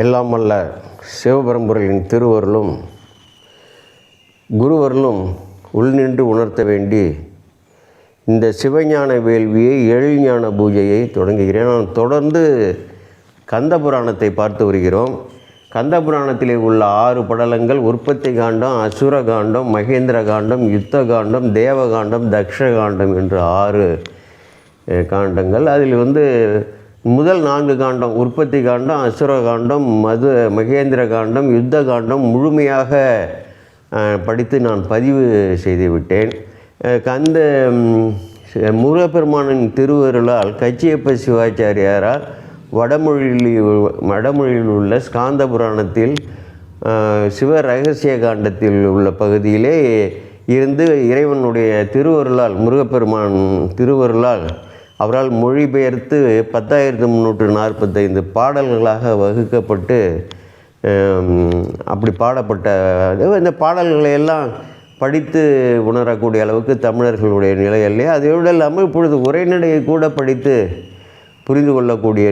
எல்லாம் அல்ல சிவபரம்பொருளின் திருவருளும் குருவருளும் உள்நின்று உணர்த்த வேண்டி இந்த சிவஞான வேள்வியை எழில்ஞான பூஜையை தொடங்குகிறேன். நான் தொடர்ந்து கந்த புராணத்தை பார்த்து வருகிறோம். கந்த புராணத்திலே உள்ள ஆறு படலங்கள் உற்பத்தி காண்டம் அசுர காண்டம் மகேந்திர காண்டம் யுத்த காண்டம் தேவகாண்டம் தக்ஷ காண்டம் என்று ஆறு காண்டங்கள். அதில் வந்து முதல் நான்கு காண்டம் உற்பத்தி காண்டம் அசுர காண்டம் மது மகேந்திர காண்டம் யுத்த காண்டம் முழுமையாக படித்து நான் பதிவு செய்து விட்டேன். கந்த முருகப்பெருமானின் திருவருளால் கச்சியப்ப சிவாச்சாரியாரால் வடமொழியில் வடமொழியில் உள்ள ஸ்காந்த புராணத்தில் சிவ ரகசிய காண்டத்தில் உள்ள பகுதியிலே இருந்து இறைவனுடைய திருவருளால் முருகப்பெருமான் திருவருளால் அவரால் மொழிபெயர்த்து பத்தாயிரத்து முந்நூற்று நாற்பத்தைந்து பாடல்களாக வகுக்கப்பட்டு அப்படி பாடப்பட்ட இந்த பாடல்களை எல்லாம் படித்து உணரக்கூடிய அளவுக்கு தமிழர்களுடைய நிலை இல்லையா அதோடு இல்லாமல் இப்பொழுது உரைநடையை கூட படித்து புரிந்து கொள்ளக்கூடிய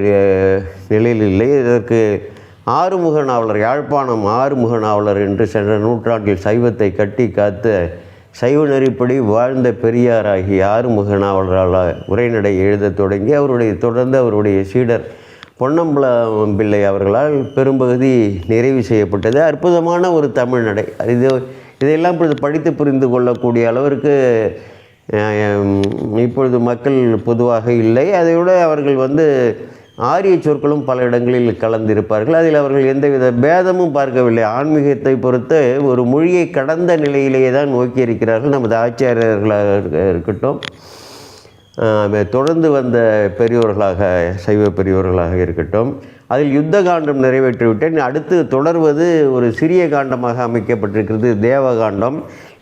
நிலையில் இல்லை. இதற்கு ஆறுமுக நாவலர் யாழ்ப்பாணம் ஆறுமுக நாவலர் என்று சென்ற நூற்றாண்டில் சைவத்தை கட்டி காத்த சைவ நெறிப்படி வாழ்ந்த பெரியாராகிய ஆறுமுகனாவலரால் உரைநடை எழுதத் தொடங்கி அவருடைய தொடர்ந்து அவருடைய சீடர் பொன்னம்பலம் பிள்ளை அவர்களால் பெரும்பகுதி நிறைவு செய்யப்பட்டது. அற்புதமான ஒரு தமிழ் நடை. இது இதையெல்லாம் இப்பொழுது படித்து புரிந்து கொள்ளக்கூடிய அளவிற்கு இப்பொழுது மக்கள் பொதுவாக இல்லை. அதைவிட அவர்கள் வந்து ஆரிய சொற்களும் பல இடங்களில் கலந்திருப்பார்கள். அதில் அவர்கள் எந்தவித பேதமும் பார்க்கவில்லை. ஆன்மீகத்தை பொறுத்து ஒரு மொழியை கடந்த நிலையிலேயே தான் நோக்கி இருக்கிறார்கள் நமது ஆச்சாரியர்களாக இருக்கட்டும். தொடர்ந்து வந்த பெரியோர்களாக சைவ பெரியோர்களாக இருக்கட்டும். அதில் யுத்த காண்டம் நிறைவேற்றிவிட்டேன் அடுத்து தொடர்வது ஒரு சிறிய காண்டமாக அமைக்கப்பட்டிருக்கிறது தேவகாண்டம்.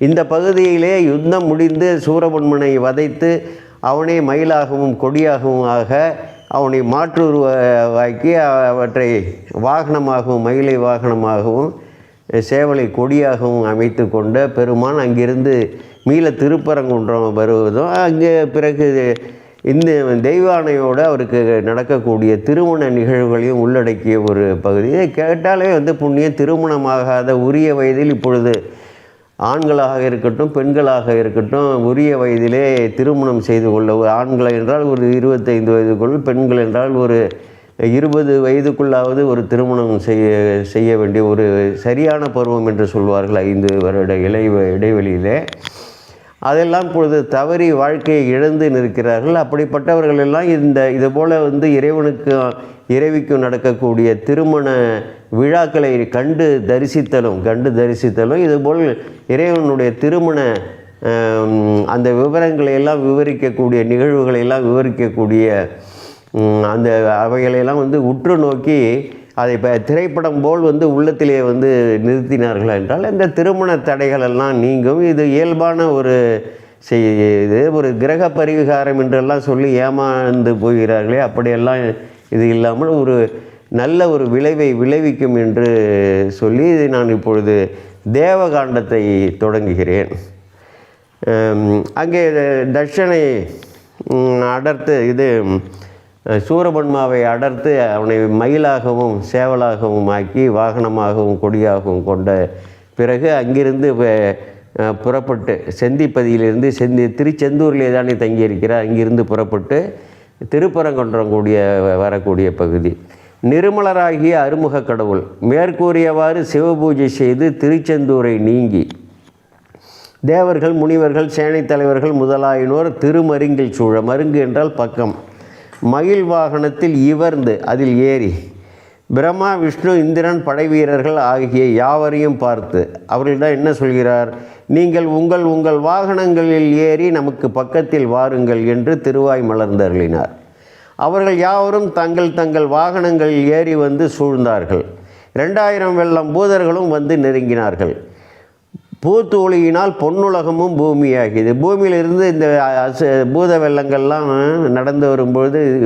இந்த பகுதியிலே யுத்தம் முடிந்து சூரபன்மனை வதைத்து அவனே மயிலாகவும் கொடியாகவும் ஆக அவனை மாற்றுருவாக்கி அவற்றை வாகனமாகவும் மயிலை வாகனமாகவும் சேவலை கொடியாகவும் அமைத்து கொண்ட பெருமான் அங்கிருந்து மீள திருப்பரங்குன்றம் வருவதும் அங்கே பிறகு இந்த தெய்வானையோடு அவருக்கு நடக்கக்கூடிய திருமண நிகழ்வுகளையும் உள்ளடக்கிய ஒரு பகுதி. இதை கேட்டாலே வந்து புண்ணியம் திருமணமாகாத உரிய வயதில் இப்பொழுது ஆண்களாக இருக்கட்டும் பெண்களாக இருக்கட்டும் உரிய வயதிலே திருமணம் செய்து கொள்ள ஆண்கள் என்றால் ஒரு இருபத்தைந்து வயதுக்குள் பெண்கள் என்றால் ஒரு இருபது வயதுக்குள்ளாவது ஒரு திருமணம் செய்ய செய்ய வேண்டிய ஒரு சரியான பருவம் என்று சொல்வார்கள் ஐந்து வருட இலை இடைவெளியிலே. அதெல்லாம் பொழுது தவறி வாழ்க்கையை இழந்து நிற்கிறார்கள். அப்படிப்பட்டவர்கள் எல்லாம் இந்த இதுபோல் வந்து இறைவனுக்கு இறைவிக்கும் நடக்கக்கூடிய திருமண விழாக்களை கண்டு தரிசித்தலும் கண்டு தரிசித்தலும் இதுபோல் இறைவனுடைய திருமண அந்த விவரங்களை எல்லாம் விவரிக்கக்கூடிய நிகழ்வுகளை எல்லாம் விவரிக்கக்கூடிய அந்த அவைகளையெல்லாம் வந்து உற்று நோக்கி அதை இப்போ திரைப்படம் போல் வந்து உள்ளத்திலே வந்து நிறுத்தினார்கள் என்றால் இந்த திருமண தடைகள் எல்லாம் நீங்கும். இது இயல்பான ஒரு செய் இது ஒரு கிரக பரிகாரம் என்றெல்லாம் சொல்லி ஏமாந்து போகிறார்களே அப்படியெல்லாம் இது இல்லாமல் ஒரு நல்ல ஒரு விளைவை விளைவிக்கும் என்று சொல்லி நான் இப்பொழுது தேவகாண்டத்தை தொடங்குகிறேன். அங்கே தட்சனை அடர்த்து இது சூரபன்மாவை அடர்த்து அவனை மயிலாகவும் சேவலாகவும் ஆக்கி வாகனமாகவும் கொடியாகவும் கொண்ட பிறகு அங்கிருந்து புறப்பட்டு செந்திப்பதியிலிருந்து செந்தி திருச்செந்தூரிலே தானே தங்கியிருக்கிறார். அங்கிருந்து புறப்பட்டு திருப்பரங்குன்றம் கூடிய வரக்கூடிய பகுதி. நிருமலராகிய அருமுக கடவுள் மேற்கூறியவாறு சிவபூஜை செய்து திருச்செந்தூரை நீங்கி தேவர்கள் முனிவர்கள் சேனைத் தலைவர்கள் முதலாயினோர் திருமருங்கில் சூழ மருங்கு என்றால் பக்கம். மயில் வாகனத்தில் இவர்ந்து அதில் ஏறி பிரம்மா விஷ்ணு இந்திரன் படை வீரர்கள் ஆகிய யாவரையும் பார்த்து அவர்களிடம் என்ன சொல்கிறார்? நீங்கள் உங்கள் உங்கள் வாகனங்களில் ஏறி நமக்கு பக்கத்தில் வாருங்கள் என்று திருவாய் மலர்ந்தருளினார். அவர்கள் யாவரும் தங்கள் தங்கள் வாகனங்களில் ஏறி வந்து சூழ்ந்தார்கள். ரெண்டாயிரம் வெள்ளம் பூதர்களும் வந்து நெருங்கினார்கள். பூத்தூளியினால் பொன்னுலகமும் பூமியாகியது. பூமியிலிருந்து இந்த அச- பூத வெள்ளங்கள்லாம் நடந்து வரும்பொழுது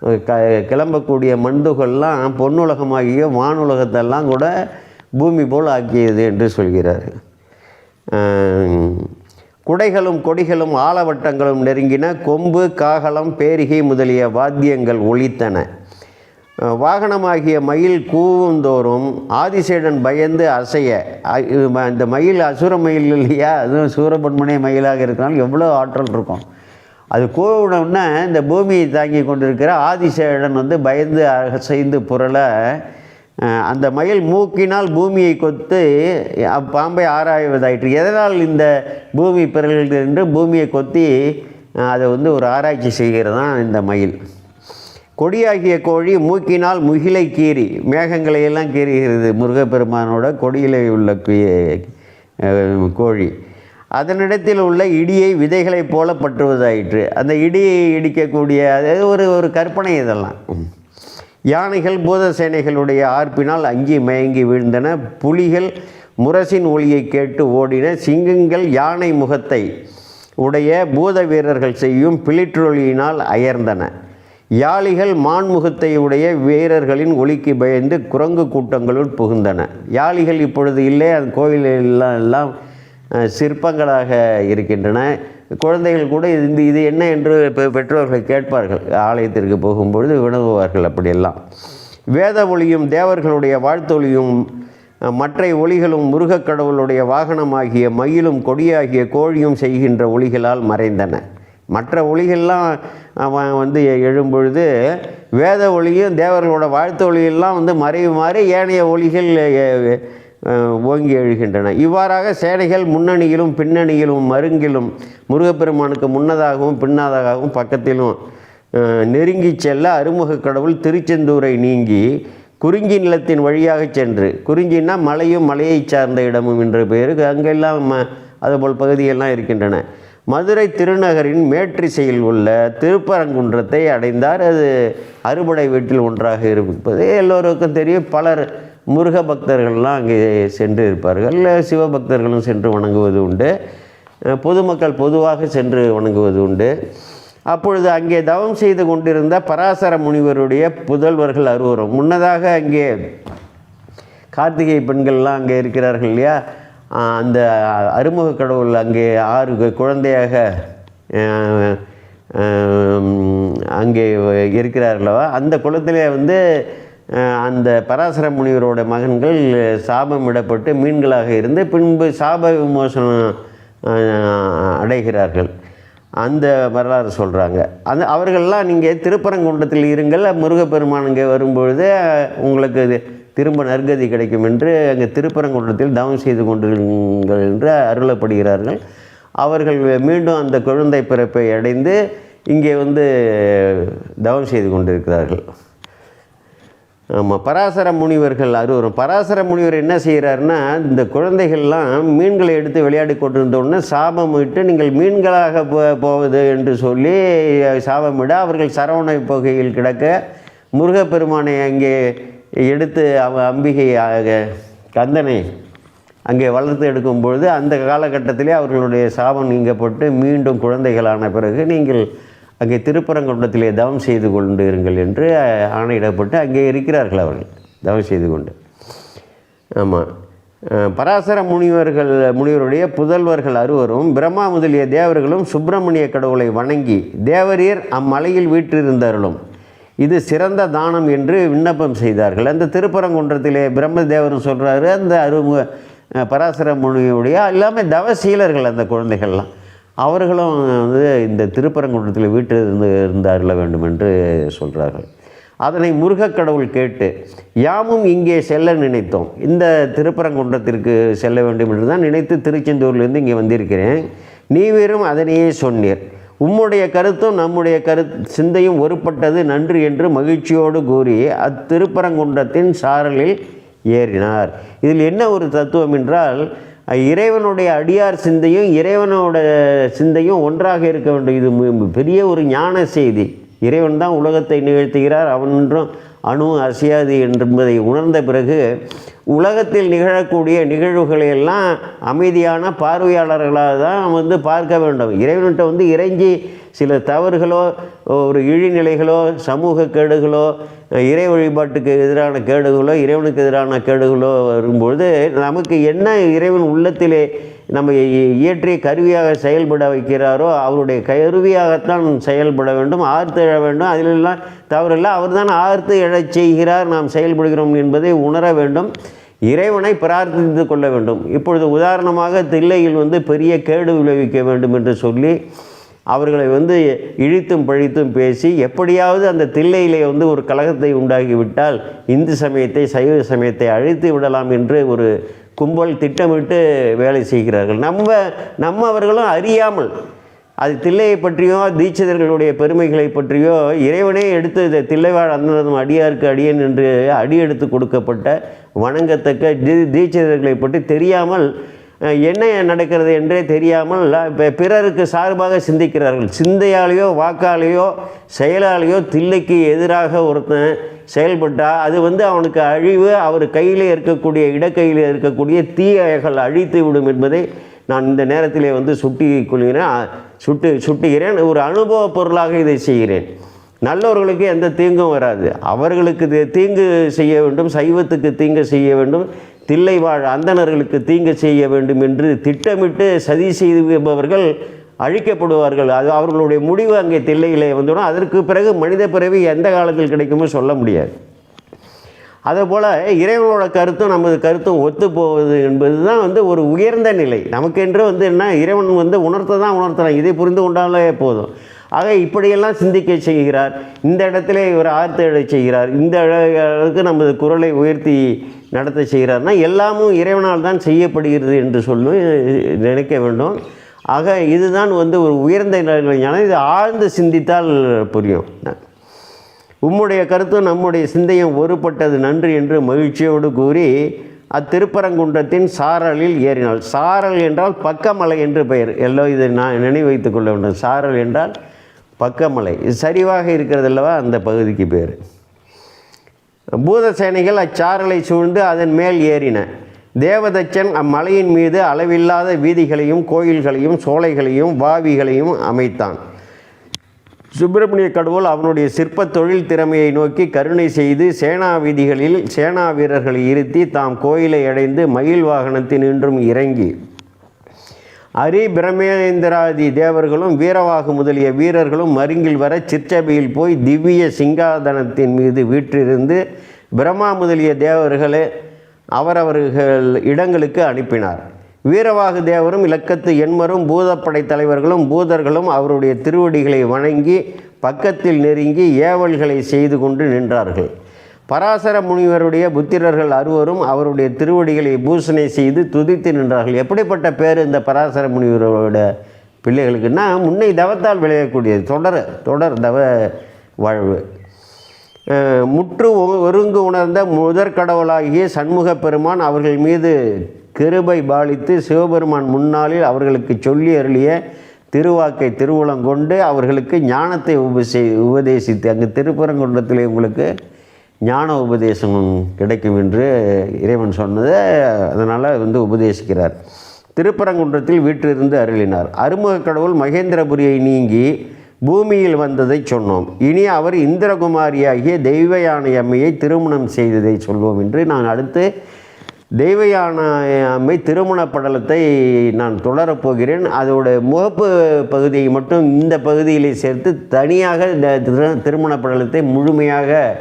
க- கிளம்பக்கூடிய மண்துகள்லாம் பொன்னுலகமாகிய வானுலகத்தெல்லாம் கூட பூமி போல் ஆக்கியது என்று சொல்கிறார். குடைகளும் கொடிகளும் ஆலவட்டங்களும் நெருங்கின கொம்பு காகலம் பேரிகை முதலிய வாத்தியங்கள் ஒலித்தன. வாகனமாகிய மயில் கூவுந்தோறும் ஆதிசேடன் பயந்து அசைய. இந்த மயில் அசுர மயில் இல்லையா? அதுவும் சூரபன்மனை மயிலாக இருக்கிறனால எவ்வளோ ஆற்றல் இருக்கும். அது கூவினோடனே இந்த பூமியை தாங்கி கொண்டிருக்கிற ஆதிசேடன் வந்து பயந்து அசைந்து புரள அந்த மயில் மூக்கினால் பூமியை கொத்து பாம்பை ஆராய்வதாயிற்று. எதனால் இந்த பூமி பிறகு என்று பூமியை கொத்தி அதை வந்து ஒரு ஆராய்ச்சி செய்கிறது தான் இந்த மயில். கொடியாகிய கோழி மூக்கினால் முகிலை கீறி மேகங்களை எல்லாம் கீறுகிறது முருகப்பெருமானோட கொடியிலே உள்ள கோழி. அதனிடத்தில் உள்ள இடியை விதைகளைப் போல பற்றுவதாயிற்று. அந்த இடியை இடிக்கக்கூடிய அதாவது ஒரு ஒரு கற்பனை இதெல்லாம். யானைகள் பூதசேனைகளுடைய ஆர்ப்பினால் அங்கி மயங்கி வீழ்ந்தன. புலிகள் முரசின் ஒளியை கேட்டு ஓடின. சிங்கங்கள் யானை முகத்தை உடைய பூத வீரர்கள் செய்யும் பிளிற்றொலியினால் அயர்ந்தன. யாளிகள் மான்முகத்தை உடைய வீரர்களின் ஒலிக்கு பயந்து குரங்கு கூட்டங்களுள் புகுந்தன. யாளிகள் இப்பொழுது இல்லை அந்த கோயிலெல்லாம் எல்லாம் சிற்பங்களாக இருக்கின்றன. குழந்தைகள் கூட இது இது என்ன என்று பெ- பெற்றோர்கள் கேட்பார்கள். ஆலயத்திற்கு போகும்பொழுது வினவுவார்கள் அப்படியெல்லாம். வேத ஒளியும் தேவர்களுடைய வாழ்த்தொலியும் மற்ற ஒளிகளும் முருகக் கடவுளுடைய வாகனமாகிய மயிலும் கொடியாகிய கோழியும் செய்கின்ற ஒளிகளால் மறைந்தன. மற்ற ஒளிகள்லாம் அவன் வந்து எழும்பொழுது வேத ஒளியும் தேவர்களோட வாழ்த்து ஒளியெல்லாம் வந்து மறைவுமாறு ஏனைய ஒளிகள் ஓங்கி எழுகின்றன. இவ்வாறாக சேனைகள் முன்னணியிலும் பின்னணியிலும் மருங்கிலும் முருகப்பெருமானுக்கு முன்னதாகவும் பின்னதாகவும் பக்கத்திலும் நெருங்கி செல்ல அருமுகக் கடவுள் திருச்செந்தூரை நீங்கி குறிஞ்சி நிலத்தின் வழியாக சென்று குறிஞ்சின்னா மலையும் மலையைச் சார்ந்த இடமும் என்ற பெயருக்கு அங்கெல்லாம் ம அதுபோல் பகுதியெல்லாம் இருக்கின்றன. மதுரை திருநகரின் மேற்றிசையில் உள்ள திருப்பரங்குன்றத்தை அடைந்தார். அது அறுபடை வீட்டில் ஒன்றாக இருப்பது. எல்லோருக்கும் தெரியும் பலர் முருக பக்தர்கள்லாம் அங்கே சென்று இருப்பார்கள். சிவபக்தர்களும் சென்று வணங்குவது உண்டு. பொதுமக்கள் பொதுவாக சென்று வணங்குவது உண்டு. அப்பொழுது அங்கே தவம் செய்து கொண்டிருந்த பராசர முனிவருடைய புதல்வர்கள் அறுவரும் முன்னதாக அங்கே கார்த்திகை பெண்கள்லாம் அங்கே இருக்கிறார்கள் இல்லையா? அந்த அருமுக கடவுள் அங்கே ஆறு குழந்தையாக அங்கே இருக்கிறார்களவா அந்த குளத்திலே வந்து அந்த பராசர முனிவரோட மகன்கள் சாபம் இடப்பட்டு மீன்களாக இருந்து பின்பு சாப விமோசனம் அடைகிறார்கள். அந்த வரலாறு சொல்கிறாங்க அந்த அவர்கள்லாம் நீங்கள் திருப்பரங்குன்றத்தில் இருங்கள் முருகப்பெருமான் இங்கே வரும்பொழுது உங்களுக்கு இது திரும்ப நற்கதி கிடைக்கும் என்று அங்கே திருப்பரங்குன்றத்தில் தவம் செய்து கொண்டிருங்கள் என்று அருளப்படுகிறார்கள். அவர்கள் மீண்டும் அந்த குழந்தை பிறப்பை அடைந்து இங்கே வந்து தவம் செய்து கொண்டிருக்கிறார்கள். ஆமாம் பராசர முனிவர்கள் அறுவரும் பராசர முனிவர் என்ன செய்கிறாருன்னா இந்த குழந்தைகள்லாம் மீன்களை எடுத்து விளையாடி கொண்டிருந்தோடனே சாபம் விட்டு நீங்கள் மீன்களாக போ போவது என்று சொல்லி சாபமிட அவர்கள் சரவண புகையில் கிடக்க முருகப்பெருமானை அங்கே எடுத்து அவ அம்பிகை கந்தனை அங்கே வளர்த்து எடுக்கும் பொழுது அந்த காலகட்டத்திலே அவர்களுடைய சாபம் நீங்கப்பட்டு மீண்டும் குழந்தைகளான பிறகு நீங்கள் அங்கே திருப்பரங்குன்றத்திலே தவம் செய்து கொண்டு இருங்கள் என்று ஆணையிடப்பட்டு அங்கே இருக்கிறார்கள் அவர்கள் தவம் செய்து கொண்டு. ஆமாம் பராசர முனிவர்கள் முனிவருடைய புதல்வர்கள் அறுவரும் பிரம்மா முதலிய தேவர்களும் சுப்பிரமணிய கடவுளை வணங்கி தேவரீர் அம்மலையில் வீற்றிருந்தார்களும் இது சிறந்த தானம் என்று விண்ணப்பம் செய்தார்கள். அந்த திருப்பரங்குன்றத்திலே பிரம்மதேவரும் சொல்கிறாரு அந்த அருமுக பராசர முனியுடைய எல்லாமே தவசீலர்கள் அந்த குழந்தைகள்லாம். அவர்களும் வந்து இந்த திருப்பரங்குன்றத்தில் வீட்டில் இருந்து இருந்தார்கள வேண்டும் என்று சொல்கிறார்கள் அதனை முருகக் கடவுள் கேட்டு யாமும் இங்கே செல்ல நினைத்தோம். இந்த திருப்பரங்குன்றத்திற்கு செல்ல வேண்டும் என்று தான் நினைத்து திருச்செந்தூர்லேருந்து இங்கே வந்திருக்கிறேன். நீவீரும் அதனையே சொன்னீர். உம்முடைய கருத்தும் நம்முடைய கரு சிந்தையும் ஒருப்பட்டது நன்று என்று மகிழ்ச்சியோடு கூறி அத்திருப்பரங்குன்றத்தின் சாரலில் ஏறினார். இதில் என்ன ஒரு தத்துவம் என்றால் இறைவனுடைய அடியார் சிந்தையும் இறைவனோட சிந்தையும் ஒன்றாக இருக்க வேண்டும். இது பெரிய ஒரு ஞான செய்தி. இறைவன் தான் உலகத்தை நிகழ்த்துகிறார். அவன் அணு அசையாது என்பதை உணர்ந்த பிறகு உலகத்தில் நிகழக்கூடிய நிகழ்வுகளை எல்லாம் அமைதியான பார்வையாளர்களாக தான் வந்து பார்க்க வேண்டும். இறைவன்கிட்ட வந்து இறைஞ்சி சில தவறுகளோ ஒரு இழிநிலைகளோ சமூக கேடுகளோ இறை வழிபாட்டுக்கு எதிரான கேடுகளோ இறைவனுக்கு எதிரான கேடுகளோ வரும்பொழுது நமக்கு என்ன இறைவன் உள்ளத்திலே நம்ம இயற்றிய கருவியாக செயல்பட வைக்கிறாரோ அவருடைய கருவியாகத்தான் செயல்பட வேண்டும் ஆர்த்து எழ வேண்டும். அதிலெல்லாம் தவறில்லை. அவர் தான் ஆர்த்து எழச் செய்கிறார். நாம் செயல்படுகிறோம் என்பதை உணர வேண்டும். இறைவனை பிரார்த்தித்து கொள்ள வேண்டும். இப்பொழுது உதாரணமாக தில்லையில் வந்து பெரிய கேடு விளைவிக்க வேண்டும் என்று சொல்லி அவர்களை வந்து இழித்தும் பழித்தும் பேசி எப்படியாவது அந்த தில்லையிலே வந்து ஒரு கழகத்தை உண்டாகிவிட்டால் இந்து சமயத்தை சைவ சமயத்தை அழித்து விடலாம் என்று ஒரு கும்பல் திட்டமிட்டு வேலை செய்கிறார்கள். நம்ம நம்ம அவர்களும் அறியாமல் அது தில்லையை பற்றியோ தீட்சிதர்களுடைய பெருமைகளை பற்றியோ இறைவனே எடுத்து தில்லைவாழ் அந்தனதும் அடியாருக்கு அடியன் என்று அடி எடுத்து கொடுக்கப்பட்ட வணங்கத்தக்க தீ தீட்சிதர்களை பற்றி தெரியாமல் என்ன நடக்கிறது என்றே தெரியாமல் இப்போ பிறருக்கு சார்பாக சிந்திக்கிறார்கள். சிந்தையாலேயோ வாக்காலேயோ செயலாலேயோ தில்லைக்கு எதிராக ஒருத்தன் செயல்பட்டால் அது வந்து அவனுக்கு அழிவு அவர் கையில் இருக்கக்கூடிய இடக்கையில் இருக்கக்கூடிய தீயகள் அழித்து விடும் என்பதை நான் இந்த நேரத்திலே வந்து சுட்டி கொள்கிறேன். சுட்டு சுட்டுகிறேன். ஒரு அனுபவ பொருளாக இதை செய்கிறேன். நல்லவர்களுக்கு எந்த தீங்கும் வராது. அவர்களுக்கு தீங்கு செய்ய வேண்டும் சைவத்துக்கு தீங்கு செய்ய வேண்டும் தில்லை வாழ் அந்தணர்களுக்கு தீங்கு செய்ய வேண்டும் என்று திட்டமிட்டு சதி செய்பவர்கள் அழிக்கப்படுவார்கள். அது அவர்களுடைய முடிவு அங்கே தில்லையிலே வந்துடும் அதற்கு பிறகு மனித பிறவி எந்த காலத்தில் கிடைக்குமோ சொல்ல முடியாது. அதே போல் இறைவனோட கருத்தும் நமது கருத்தும் ஒத்து போவது என்பது தான் வந்து ஒரு உயர்ந்த நிலை. நமக்கென்று வந்து என்ன இறைவன் வந்து உணர்த்த தான் உணர்த்துறான். இதை புரிந்து கொண்டாலே போதும். ஆக இப்படியெல்லாம் சிந்திக்க செய்கிறார். இந்த இடத்துல இவர் ஆர்த்த எழச் செய்கிறார். இந்த அளவுக்கு நமது குரலை உயர்த்தி நடத்த செய்கிறார்னா எல்லாமும் இறைவனால் தான் செய்யப்படுகிறது என்று சொல்லி நினைக்க வேண்டும். ஆக இதுதான் வந்து ஒரு உயர்ந்த ஞானம். இது ஆழ்ந்து சிந்தித்தால் புரியும். உம்முடைய கருத்தும் நம்முடைய சிந்தையும் ஒருபட்டது நன்று என்று மகிழ்ச்சியோடு கூறி அத்திருப்பரங்குன்றத்தின் சாரலில் ஏறினாள். சாரல் என்றால் பக்கமலை என்று பெயர். எல்லோ இதை நான் நினைவு வைத்துக் கொள்ள வேண்டும். சாரல் என்றால் பக்கமலை. இது சரிவாக இருக்கிறதல்லவா அந்த பகுதிக்கு பேர். பூதசேனைகள் அச்சாரலை சூழ்ந்து அதன் மேல் ஏறின. தேவதச்சன் அம்மலையின் மீது அளவில்லாத வீதிகளையும் கோயில்களையும் சோலைகளையும் வாவிகளையும் அமைத்தான். சுப்பிரமணிய கடவுள் அவனுடைய சிற்பத் தொழில் திறமையை நோக்கி கருணை செய்து சேனா வீதிகளில் சேனா வீரர்களை இருத்தி தாம் கோயிலை அடைந்து மயில் வாகனத்தினின்றும் இறங்கி. அரி பிரமேந்திராதி தேவர்களும் வீரவாகு முதலிய வீரர்களும் மருங்கில் வர சிற்றபையில் போய் திவ்ய சிங்காதனத்தின் மீது வீற்றிருந்து பிரம்மா முதலிய தேவர்களை அவரவர்கள் இடங்களுக்கு அனுப்பினார். வீரவாகு தேவரும் இலக்கத்து எண்மரும் பூதப்படை தலைவர்களும் பூதர்களும் அவருடைய திருவடிகளை வணங்கி பக்கத்தில் நெருங்கி ஏவல்களை செய்து கொண்டு நின்றார்கள். பராசர முனிவருடைய புத்திரர்கள் அறுவரும் அவருடைய திருவடிகளை பூசணை செய்து துதித்து நின்றார்கள். எப்படிப்பட்ட பேர் இந்த பராசர முனிவரோட பிள்ளைகளுக்குன்னா முன்னை தவத்தால் விளையக்கூடியது தொடர் தொடர் தவ வாழ்வு. முற்று ஒ- ஒருங்கு உணர்ந்த முதற் கடவுளாகிய சண்முக பெருமான் அவர்கள் மீது கிருபை பாலித்து சிவபெருமான் முன்னாளில் அவர்களுக்கு சொல்லி அருளிய திருவாக்கை திருவுளங்கொண்டு அவர்களுக்கு ஞானத்தை உபசே உபதேசித்து அங்கு திருப்பரங்குன்றத்திலே உங்களுக்கு ஞான உபதேசம் கிடைக்கும் என்று இறைவன் சொன்னதை அதனால் வந்து உபதேசிக்கிறார். திருப்பரங்குன்றத்தில் வீற்றிருந்து அருளினார். அருமுக கடவுள் மகேந்திரபுரியை நீங்கி பூமியில் வந்ததை சொன்னோம். இனி அவர் இந்திரகுமாரியாகிய தெய்வயானை அம்மையை திருமணம் செய்ததை சொல்வோம் என்று நான் அடுத்து தெய்வயான அம்மை திருமண படலத்தை நான் தொடரப்போகிறேன் அதோடய அதோட முகப்பு பகுதியை மட்டும் இந்த பகுதியிலே சேர்த்து தனியாக இந்த திரு- திருமண படலத்தை முழுமையாக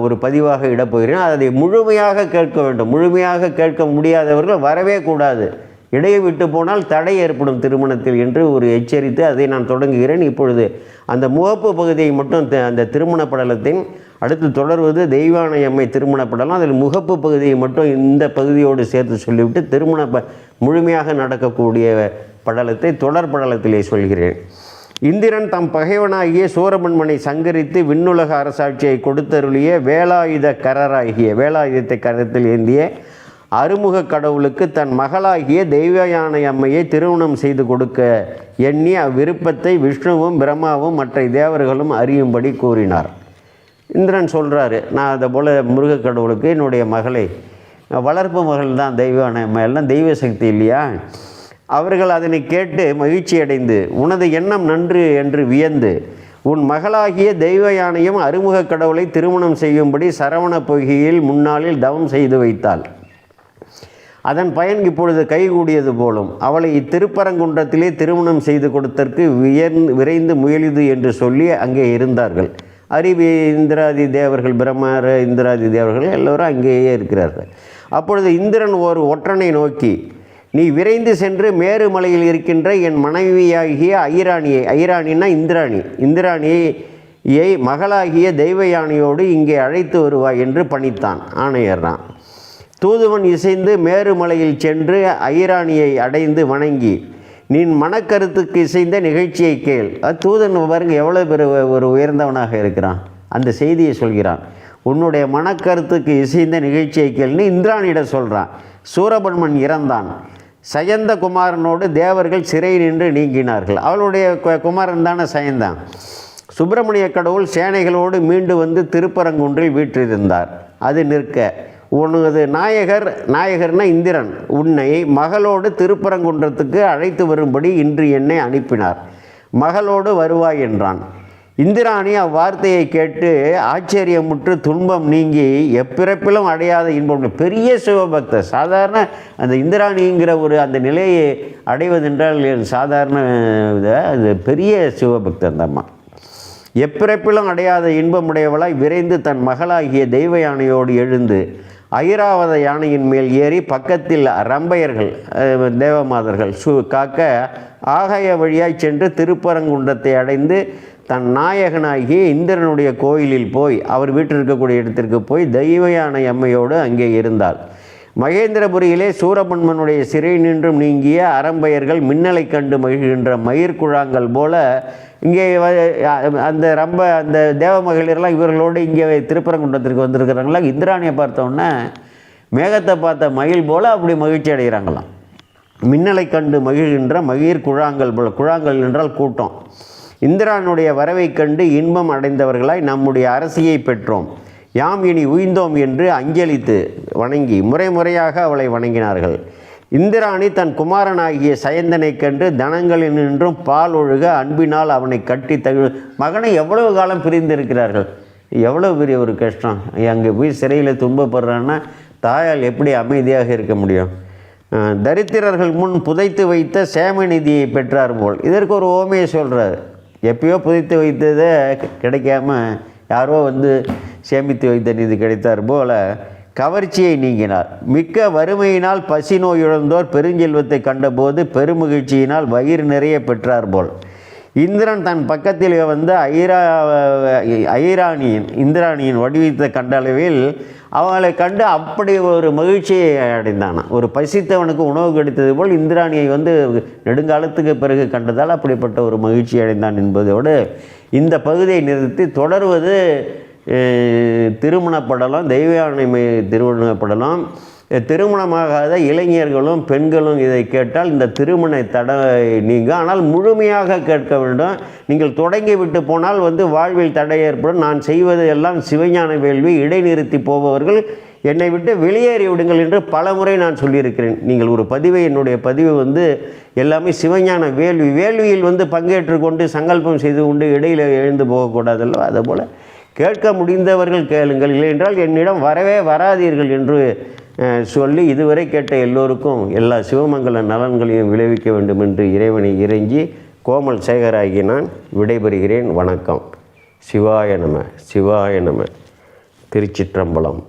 ஒரு பதிவாக இடப்போகிறேன் அதை முழுமையாக கேட்க வேண்டும். முழுமையாக கேட்க முடியாதவர்கள் வரவே கூடாது. இடையே விட்டு போனால் தடை ஏற்படும் திருமணத்தில் என்று ஒரு எச்சரித்து அதை நான் தொடங்குகிறேன். இப்பொழுது அந்த முகப்பு பகுதியை மட்டும் த- அந்த திருமண படலத்தின் அடுத்து தொடர்வது தெய்வானையம்மை திருமண படலம் அதில் முகப்பு பகுதியை மட்டும் இந்த பகுதியோடு சேர்த்து சொல்லிவிட்டு திருமண ப முழுமையாக நடக்கக்கூடிய படலத்தை தொடர் படலத்திலே சொல்கிறேன். இந்திரன் தம் பகைவனாகிய சூரமன்மனை சங்கரித்து விண்ணுலக அரசாட்சியை கொடுத்தருளிய வேலாயுத கரராகிய வேலாயுதத்தை கரத்தில் ஏந்திய அறுமுக கடவுளுக்கு தன் மகளாகிய தெய்வயானை அம்மையை திருமணம் செய்து கொடுக்க எண்ணி அவ்விருப்பத்தை விஷ்ணுவும் பிரம்மாவும் மற்ற தேவர்களும் அறியும்படி கூறினார். இந்திரன் சொல்கிறாரு நான் அதை போல் முருகக் கடவுளுக்கு என்னுடைய மகளை வளர்ப்பு மகள் தான் தெய்வானை அம்மை. எல்லாம் தெய்வ சக்தி இல்லையா? அவர்கள் அதனை கேட்டு மகிழ்ச்சி அடைந்து உனது எண்ணம் நன்று என்று வியந்து உன் மகளாகிய தெய்வ யானையும் அருமுக கடவுளை திருமணம் செய்யும்படி சரவண பொய்கையில் முன்னாளில் தவம் செய்து வைத்தாள். அதன் பயன் இப்பொழுது கைகூடியது போலும். அவளை இத்திருப்பரங்குன்றத்திலே திருமணம் செய்து கொடுத்தற்கு வியர் விரைந்து முயலிது என்று சொல்லி அங்கே இருந்தார்கள். அறிவி இந்திராதி தேவர்கள் பிரம்மர் இந்திராதி தேவர்கள் எல்லோரும் அங்கேயே இருக்கிறார்கள். அப்பொழுது இந்திரன் ஒரு ஒற்றனை நோக்கி நீ விரைந்து சென்று மேருமலையில் இருக்கின்ற என் மனைவியாகிய ஐராணியை ஐராணின்னா இந்திராணி. இந்திராணியை மகளாகிய தெய்வயானியோடு இங்கே அழைத்து வருவாய் என்று பணித்தான் ஆணையர்றான் தூதுவன் இசைந்து மேருமலையில் சென்று ஐராணியை அடைந்து வணங்கி நீ மனக்கருத்துக்கு இசைந்த நிகழ்ச்சியை கேள். அது தூதன் பாருங்க எவ்வளோ பெரு ஒரு உயர்ந்தவனாக இருக்கிறான். அந்த செய்தியை சொல்கிறான். உன்னுடைய மனக்கருத்துக்கு இசைந்த நிகழ்ச்சியை கேள்னு இந்திராணியிடம் சொல்கிறான் சூரபன்மன் இறந்தான். சயந்த குமாரனோடு தேவர்கள் சிறை நின்று நீங்கினார்கள். அவளுடைய குமாரன் தானே சயந்தான். சுப்பிரமணிய கடவுள் சேனைகளோடு மீண்டு வந்து திருப்பரங்குன்றில் வீற்றிருந்தார். அது நிற்க உனது நாயகர் நாயகர்னா இந்திரன். உன்னை மகளோடு திருப்பரங்குன்றத்துக்கு அழைத்து வரும்படி இன்று என்னை அனுப்பினார். மகளோடு வருவாய் என்றான். இந்திராணி அவ்வார்த்தையை கேட்டு ஆச்சரியமுற்று துன்பம் நீங்கி எப்பிறப்பிலும் அடையாத இன்பம். பெரிய சிவபக்தர் சாதாரண அந்த இந்திராணிங்கிற ஒரு அந்த நிலையை அடைவதென்றால் சாதாரண இதை அது பெரிய சிவபக்தர் அந்த அம்மா. எப்பிறப்பிலும் அடையாத இன்பமுடையவளாய் விரைந்து தன் மகளாகிய தெய்வ யானையோடு எழுந்து ஐராவத யானையின் மேல் ஏறி பக்கத்தில் ரம்பையர்கள் தேவமாதர்கள் சு காக்க ஆகாய வழியாய் சென்று திருப்பரங்குன்றத்தை அடைந்து தன் நாயகனாகிய இந்திரனுடைய கோயிலில் போய் அவர் வீட்டில் இருக்கக்கூடிய இடத்திற்கு போய் தெய்வ யானை அம்மையோடு அங்கே இருந்தாள். மகேந்திரபுரியிலே சூரபன்மனுடைய சிறை நின்றும் நீங்கிய அறம்பெயர்கள் மின்னலை கண்டு மகிழ்கின்ற மயிர்குழாங்கள் போல இங்கே அந்த ரொம்ப அந்த தேவ மகளிர்லாம் இவர்களோடு இங்கே திருப்பரங்குன்றத்திற்கு வந்திருக்கிறாங்களா இந்திராணியை பார்த்தோன்னே மேகத்தை பார்த்த மயில் போல அப்படி மகிழ்ச்சி அடைகிறாங்களாம். மின்னலை கண்டு மகிழ்கின்ற மகிழ் குழாங்கள் போல குழாங்கள் என்றால் கூட்டம். இந்திரானுடைய வரவைக் கண்டு இன்பம் அடைந்தவர்களாய் நம்முடைய அரசியை பெற்றோம். யாம் இனி உய்ந்தோம் என்று அஞ்சலித்து வணங்கி முறை முறையாக அவளை வணங்கினார்கள். இந்திராணி தன் குமாரனாகிய சயந்தனை கண்டு தனங்களினின்றும் பால் ஒழுக அன்பினால் அவனை கட்டி தகு மகனை எவ்வளவு காலம் பிரிந்திருக்கிறார்கள்? எவ்வளோ பெரிய ஒரு கஷ்டம். அங்கே போய் சிறையில் துன்பப்படுறான்னா தாயால் எப்படி அமைதியாக இருக்க முடியும்? தரித்திரர்கள் முன் புதைத்து வைத்த சேமநிதியை பெற்றார் போல். இதற்கு ஒரு ஓமையை சொல்கிறார் எப்பயோ புதைத்து வைத்ததை கிடைக்காம யாரோ வந்து சேமித்து வைத்த நிதி கிடைத்தார் போல கவர்ச்சியை நீங்கினார். மிக்க வறுமையினால் பசி நோய் இழந்தோர் பெருஞ்செல்வத்தை கண்டபோது பெருமகிழ்ச்சியினால் வயிறு நிறைய பெற்றார் போல். இந்திரன் தன் பக்கத்தில் வந்து ஐரா ஐராணியின் இந்திராணியின் வடிவத்தை கண்ட அளவில் அவளை கண்டு அப்படி ஒரு மகிழ்ச்சியை அடைந்தானாம் ஒரு பசித்தவனுக்கு உணவு கிடைத்தது போல் இந்திராணியை வந்து நெடுங்காலத்துக்கு பிறகு கண்டதால் அப்படிப்பட்ட ஒரு மகிழ்ச்சி அடைந்தான் என்பதோடு இந்த பகுதியை நிறுத்தி தொடர்வது திருமணப்படலாம் தெய்வானைமை திருமணப்படலாம். திருமணமாகாத இளைஞர்களும் பெண்களும் இதை கேட்டால் இந்த திருமண தடை நீங்க. ஆனால் முழுமையாக கேட்க வேண்டும். நீங்கள் தொடங்கி விட்டு போனால் வந்து வாழ்வில் தடை ஏற்படும். நான் செய்வது எல்லாம் சிவஞான வேள்வி இடைநிறுத்தி போபவர்கள் என்னை விட்டு வெளியேறி விடுங்கள் என்று பலமுறை நான் சொல்லியிருக்கிறேன். நீங்கள் ஒரு பதிவை என்னுடைய பதிவு வந்து எல்லாமே சிவஞான வேள்வி. வேள்வியில் வந்து பங்கேற்று கொண்டு சங்கல்பம் செய்து கொண்டு இடையில் எழுந்து போகக்கூடாதல்ல அதுபோல் கேட்க முடிந்தவர்கள் கேளுங்கள். இல்லையென்றால் என்னிடம் வரவே வராதீர்கள் என்று சொல்லி இதுவரை கேட்ட எல்லோருக்கும் எல்லா சிவமங்கல நலன்களையும் விளைவிக்க வேண்டும் என்று இறைவனை இறைஞ்சி கோமல் சேகராகி நான் விடைபெறுகிறேன். வணக்கம். சிவாய நம சிவாய நம. திருச்சிற்றம்பலம்.